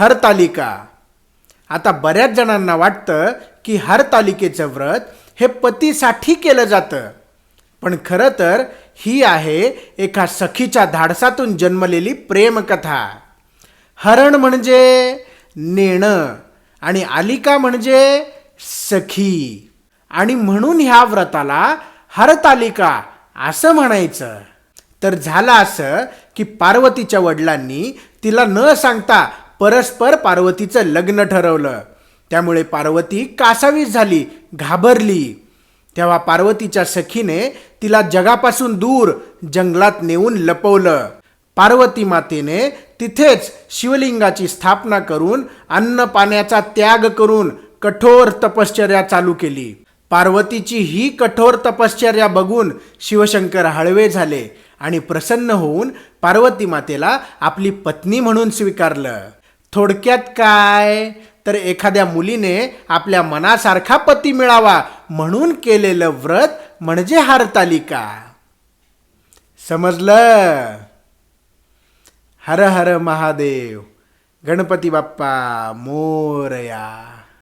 हरतालिका आता बऱ्याच जणांना वाटतं की हरतालिकेचं व्रत हे पतीसाठी केलं जातं. पण खरं तर ही आहे एका सखीच्या धाडसातून जन्मलेली प्रेमकथा. हरण म्हणजे नेणं आणि आलिका म्हणजे सखी. आणि म्हणून ह्या व्रताला हरतालिका असं म्हणायचं. तर झालं असं की पार्वतीच्या वडिलांनी तिला न सांगता परस्पर पार्वतीचं लग्न ठरवलं. त्यामुळे पार्वती कासावीस झाली घाबरली. तेव्हा पार्वतीच्या सखीने तिला जगापासून दूर जंगलात नेऊन लपवलं. पार्वती मातेने तिथेच शिवलिंगाची स्थापना करून अन्न पाण्याचा त्याग करून कठोर तपश्चर्या चालू केली. पार्वतीची ही कठोर तपश्चर्या बघून शिवशंकर हळवे झाले आणि प्रसन्न होऊन पार्वती मातेला आपली पत्नी म्हणून स्वीकारलं. थोडक्यात काय? तर एखाद्या मुलीने आपल्या मनासारखा पती मिळावा म्हणून केलेलं व्रत म्हणजे हरतालिका. समजलं? हर हर महादेव गणपती बाप्पा मोरया.